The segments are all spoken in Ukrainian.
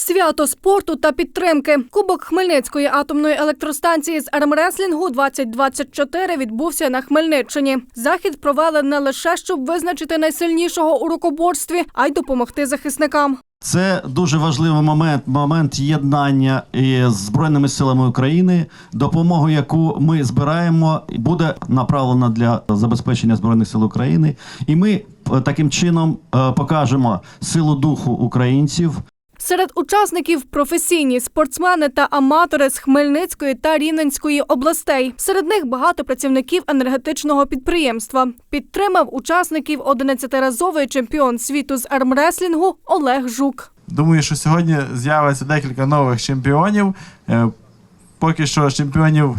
Свято спорту та підтримки. Кубок Хмельницької атомної електростанції з армреслінгу 2024 відбувся на Хмельниччині. Захід провели не лише щоб визначити найсильнішого у рукоборстві, а й допомогти захисникам. Це дуже важливий момент, момент єднання із збройними силами України. Допомогу, яку ми збираємо, буде направлена для забезпечення збройних сил України, і ми е, таким чином е, покажемо силу духу українців. Серед учасників професійні спортсмени та аматори з Хмельницької та Рівненської областей. Серед них багато працівників енергетичного підприємства. Підтримав учасників 11-разовий чемпіон світу з армреслінгу Олег Жук. Думаю, що сьогодні з'явиться декілька нових чемпіонів. Е, Поки що чемпіонів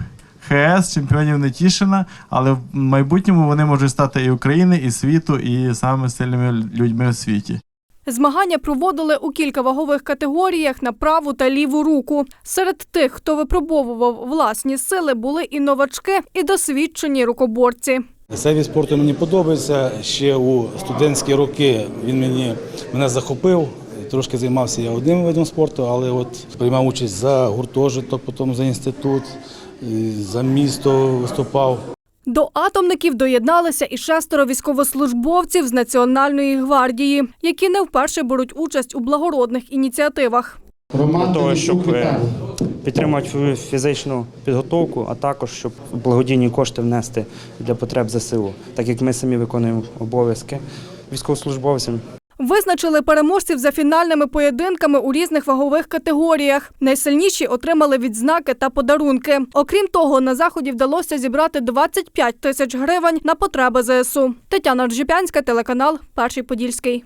ХС, чемпіонів Нетішина, але в майбутньому вони можуть стати і України, і світу, і самими сильними людьми в світі. Змагання проводили у кілька вагових категоріях на праву та ліву руку. Серед тих, хто випробовував власні сили, були і новачки, і досвідчені рукоборці. Цей від спорту мені подобається. Ще у студентські роки він мені мене захопив. Трошки займався я одним видом спорту, але от приймав участь за гуртожиток, потім за інститут, за місто виступав. До атомників доєдналися і шестеро військовослужбовців з Національної гвардії, які не вперше беруть участь у благородних ініціативах. для того, щоб е, підтримати фізичну підготовку, а також щоб благодійні кошти внести для потреб ЗСУ, так як ми самі виконуємо обов'язки військовослужбовцям. Визначили переможців за фінальними поєдинками у різних вагових категоріях. Найсильніші отримали відзнаки та подарунки. Окрім того, на заході вдалося зібрати 25 тисяч гривень на потреби ЗСУ. Тетяна Ржіпянська, телеканал Перший Подільський.